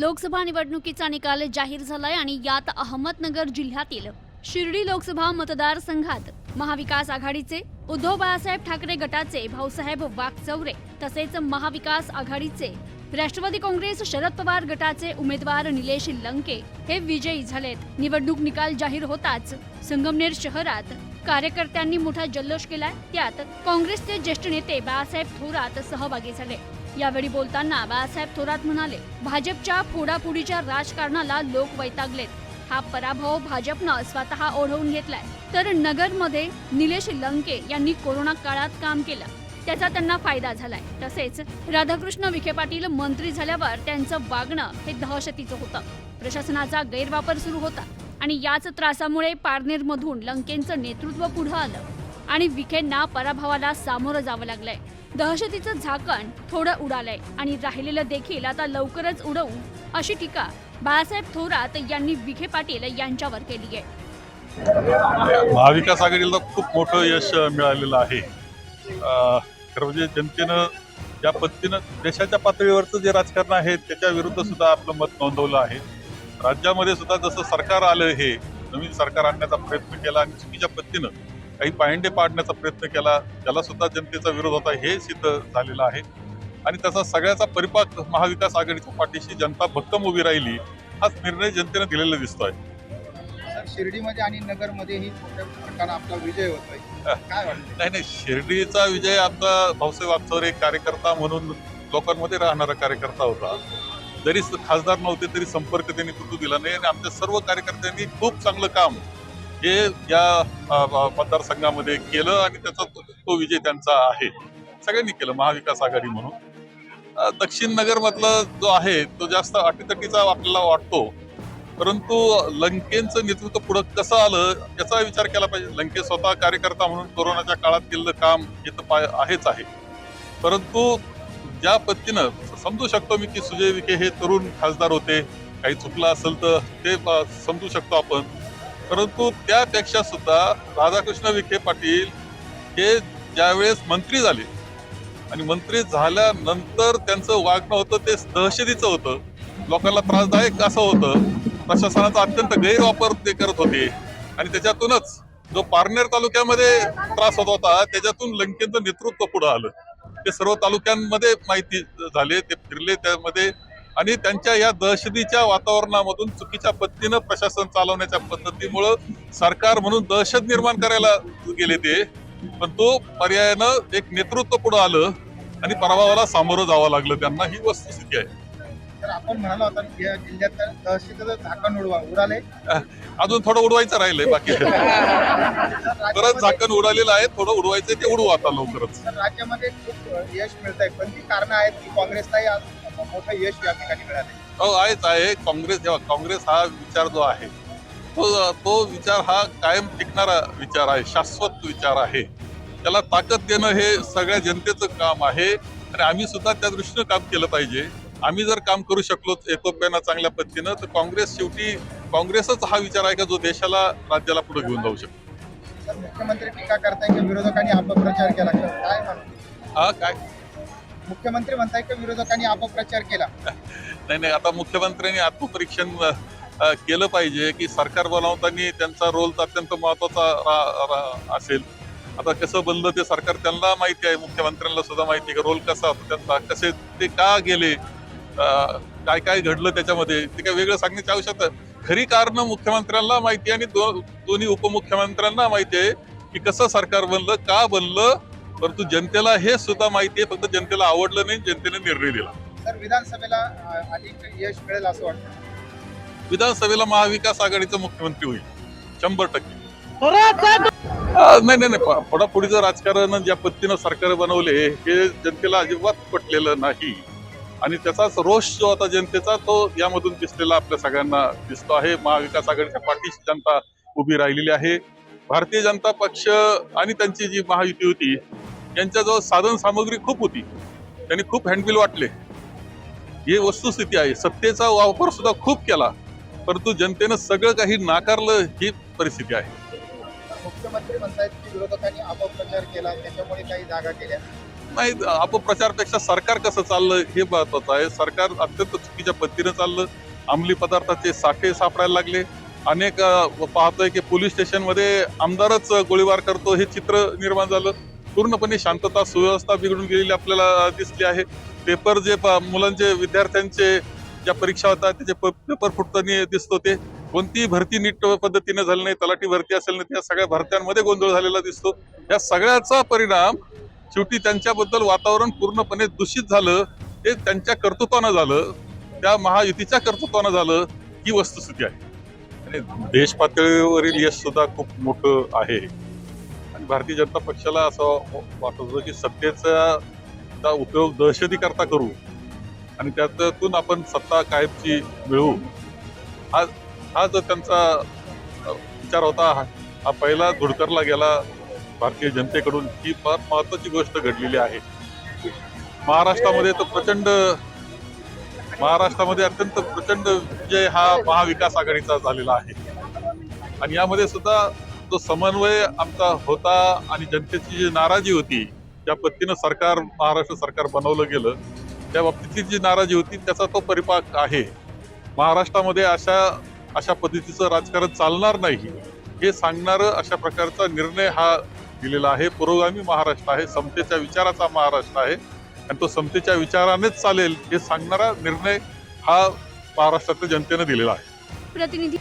लोकसभा निवडणुकीचा निकाल जाहीर झालाय आणि यात अहमदनगर जिल्ह्यातील शिर्डी लोकसभा मतदारसंघात महाविकास आघाडीचे उद्धव बाळासाहेब ठाकरे गटाचे भाऊसाहेब वाघचौरे तसेच महाविकास आघाडीचे राष्ट्रवादी काँग्रेस शरद पवार गटाचे उमेदवार निलेश लंके हे विजयी झालेत. निवडणूक निकाल जाहीर होताच संगमनेर शहरात कार्यकर्त्यांनी मोठा जल्लोष केलाय. त्यात काँग्रेसचे ज्येष्ठ नेते बाळासाहेब थोरात सहभागी झाले. यावेळी बोलताना बाळासाहेब थोरात म्हणाले भाजपच्या फोडाफोडीच्या राजकारणाला लोक वैतागलेत. हा पराभव भाजपनं स्वतः ओढवून घेतलाय. तर नगरमध्ये निलेश लंके यांनी कोरोना काळात काम केलं. त्याचा त्यांना फायदा झालाय. तसेच राधाकृष्ण विखे पाटील मंत्री झाल्यावर त्यांचं वागणं हे दहशतीचं होतं. प्रशासनाचा गैरवापर सुरू होता आणि याच त्रासामुळे पारनेरमधून लंकेंचं नेतृत्व पुढं आलं. आणि विखेंना पराभवाला सामोरं जावं लागलंय. दहशतीचं झाकण थोडं उडालंय आणि राहिलेलं देखील आता लवकरच उडवू अशी टीका बाळासाहेब थोरात यांनी विखे पाटील यांच्यावर केली आहे. महाविकास आघाडीला खूप मोठं यश मिळालेलं आहे. खरं म्हणजे जनतेनं ज्या पद्धतीनं देशाच्या पातळीवरचं जे राजकारण आहे त्याच्या विरुद्ध सुद्धा आपलं मत नोंदवलं आहे. राज्यामध्ये सुद्धा जसं सरकार आलं हे नवीन सरकार आणण्याचा प्रयत्न केला आणि चुकीच्या पद्धतीनं काही पायंडे पाडण्याचा प्रयत्न केला त्याला सुद्धा जनतेचा विरोध होता हे सिद्ध झालेलं आहे. आणि त्याचा सगळ्याचा परिपाक महाविकास आघाडीच्या पाठीशी जनता भक्कम उभी राहिली हाच निर्णय जनतेनं दिलेला दिसतोय. शिर्डीमध्ये आणि नगरमध्येही आपला विजय होतोय. नाही नाही शिर्डीचा विजय आता भाऊसाहेब वागचौरे एक कार्यकर्ता म्हणून लोकांमध्ये राहणारा कार्यकर्ता होता. जरी खासदार नव्हते तरी संपर्क त्यांनी तुटू दिला नाही. आणि आमच्या सर्व कार्यकर्त्यांनी खूप चांगलं काम हे या मतदारसंघामध्ये केलं आणि त्याचा तो- तो विजय त्यांचा आहे. सगळ्यांनी केलं महाविकास आघाडी म्हणून. दक्षिण नगर मधला जो आहे तो जास्त अटीतटीचा आपल्याला वाटतो. परंतु लंकेचं नेतृत्व पुढं कसं आलं याचा विचार केला पाहिजे. लंके स्वतः कार्यकर्ता म्हणून कोरोनाच्या काळात केलेलं काम हे तर पाय आहेच आहे. परंतु ज्या पद्धतीनं समजू शकतो मी की सुजय विखे हे तरुण खासदार होते. काही चुकलं असेल तर ते समजू शकतो आपण. परंतु त्यापेक्षा सुद्धा राधाकृष्ण विखे पाटील हे ज्यावेळेस मंत्री झाले आणि मंत्री झाल्यानंतर त्यांचं वागणं होतं ते दहशतीचं होतं. लोकांना त्रासदायक असं होतं. प्रशासनाचा अत्यंत गैरवापर ते करत होते. आणि त्याच्यातूनच जो पारनेर तालुक्यामध्ये त्रास होत होता त्याच्यातून लंकेचं नेतृत्व पुढे आलं. ते सर्व तालुक्यांमध्ये माहिती झाले ते फिरले त्यामध्ये आणि त्यांच्या या दहशतीच्या वातावरणामधून चुकीच्या पद्धतीनं प्रशासन चालवण्याच्या पद्धतीमुळं सरकार म्हणून दहशत निर्माण करायला गेले ते. पण तो पर्यायानं एक नेतृत्व पुढे आलं आणि पराभवाला सामोरं जावं लागलं त्यांना. ही वस्तुस्थिती आहे. तर आपण म्हणालो होता की या जिल्ह्यात तर दहशतीचं झाकण उडवा उडाले. अजून थोडं उडवायचं राहिलंय बाकी. राज्यामध्ये- झाकण उडालेलं आहे थोडं उडवायचं ते उडवू आता लवकरच. तर राज्यामध्ये खूप यश मिळत आहे पण ती कारणं आहेत की काँग्रेसलाही आज मोठं यश या ठिकाणी मिळाले हो आहेच आहे. काँग्रेस जेव्हा काँग्रेस हा विचार जो आहे तो तो विचार हा कायम टिकणारा विचार आहे शाश्वत विचार आहे. त्याला ताकद देणं हे सगळ्या जनतेचं काम आहे. आणि आम्ही सुद्धा त्या दृष्टीनं काम केलं पाहिजे. आम्ही जर काम करू शकलो एकोप्यानं चांगल्या पद्धतीनं तर काँग्रेस शेवटी काँग्रेसच हा विचार आहे का जो देशाला राज्याला पुढे घेऊन जाऊ शकतो? तर मुख्यमंत्री टीका करताय की विरोधकांनी अपप्रचार केला? काय हा काय? मुख्यमंत्री म्हणताय की विरोधकांनी अपप्रचार केला? नाही नाही आता मुख्यमंत्र्यांनी आत्मपरीक्षण केलं पाहिजे की सरकार बनवताना त्यांचा रोल तर अत्यंत महत्त्वाचा असेल. आता कसं बनलं ते सरकार त्यांना माहिती आहे मुख्यमंत्र्यांना सुद्धा माहिती आहे की रोल कसा होता त्यांचा कसे ते का गेले काय काय घडलं त्याच्यामध्ये? ते काय वेगळं सांगण्याची आवश्यकता खरी कारण मुख्यमंत्र्यांना माहिती आणि दोन्ही उपमुख्यमंत्र्यांना माहिती आहे की कसं सरकार बनलं का बनलं परंतु जनतेला हे सुद्धा माहिती आहे फक्त जनतेला आवडलं नाही जनतेने निर्णय दिला. तर विधानसभेला अधिक यश मिळेल असं वाटतं. विधानसभेला महाविकास आघाडीचा मुख्यमंत्री होईल. शंभर टक्के. नाही नाही नाही. प- फोडाफोडीचं राजकारण ज्या पद्धतीनं सरकार बनवले हे जनतेला अजिबात पटलेलं नाही. आणि त्याचाच रोष जो आता जनतेचा तो यामधून दिसलेला आपल्या सगळ्यांना दिसतो आहे. महाविकास आघाडीच्या पाठीशी जनता उभी राहिलेली आहे. भारतीय जनता पक्ष आणि त्यांची जी महायुती होती यांच्याजवळ साधन सामग्री खूप होती. त्यांनी खूप हँडबिल वाटले. ही वस्तुस्थिती आहे. सत्तेचा वापर सुद्धा खूप केला. परंतु जनतेनं सगळं काही नाकारलं ही परिस्थिती आहे. मुख्यमंत्री म्हणतायत की विरोधकांनी अपप्रचार केला. त्याच्यामुळे काही जागा केल्या. नाही अपप्रचारपेक्षा सरकार कसं चाललं हे महत्वाचं आहे. सरकार अत्यंत चुकीच्या पद्धतीनं चाललं. अंमली पदार्थाचे साठे सापडायला लागले. अनेक पाहतोय की पोलीस स्टेशनमध्ये आमदारच गोळीबार करतो हे चित्र निर्माण झालं. पूर्णपणे शांतता सुव्यवस्था बिघडून गेलेली आपल्याला दिसली आहे. पेपर जे प- मुलांचे विद्यार्थ्यांचे ज्या परीक्षा होतात त्याचे प- पेपर फुटताना दिसतो ते. कोणतीही भरती नीट पद्धतीने झाली नाही तलाठी भरती असेल नाही त्या सगळ्या भरत्यांमध्ये गोंधळ झालेला दिसतो. या सगळ्याचा परिणाम शेवटी त्यांच्याबद्दल वातावरण पूर्णपणे दूषित झालं. हे त्यांच्या कर्तृत्वानं झालं. त्या महायुतीच्या कर्तृत्वानं झालं ही वस्तुस्थिती आहे. आणि देश पातळीवरील यश सुद्धा खूप मोठं आहे. आणि भारतीय जनता पक्षाला असं वाटत होतं की सत्तेचा उपयोग उपयोग दहशतीकरता करू. आणि त्यातून आपण सत्ता कायमची मिळवू. हा हा जो त्यांचा विचार होता हा- हा पहिला धुडकरला गेला. भारतीय जनतेकडून ही फार महत्वाची गोष्ट घडलेली आहे. महाराष्ट्रामध्ये तर प्रचंड महाराष्ट्रामध्ये अत्यंत प्रचंड विजय हा महाविकास आघाडीचा झालेला आहे. आणि यामध्ये सुद्धा जो समन्वय आमचा होता आणि जनतेची जी नाराजी होती ज्या पद्धतीनं सरकार महाराष्ट्र सरकार बनवलं गेलं त्या बाबतीतली जी नाराजी होती त्याचा तो परिपाक आहे. महाराष्ट्रामध्ये अशा अशा पद्धतीचं राजकारण चालणार नाही. हे सांगणारं अशा प्रकारचा निर्णय हा दिलेला आहे. पुरोगामी महाराष्ट्र आहे. समतेच्या विचाराचा महाराष्ट्र आहे. आणि तो समतेच्या विचारानेच चालेल हे सांगणारा निर्णय हा महाराष्ट्रातल्या जनतेनं दिलेला आहे. प्रतिनिधी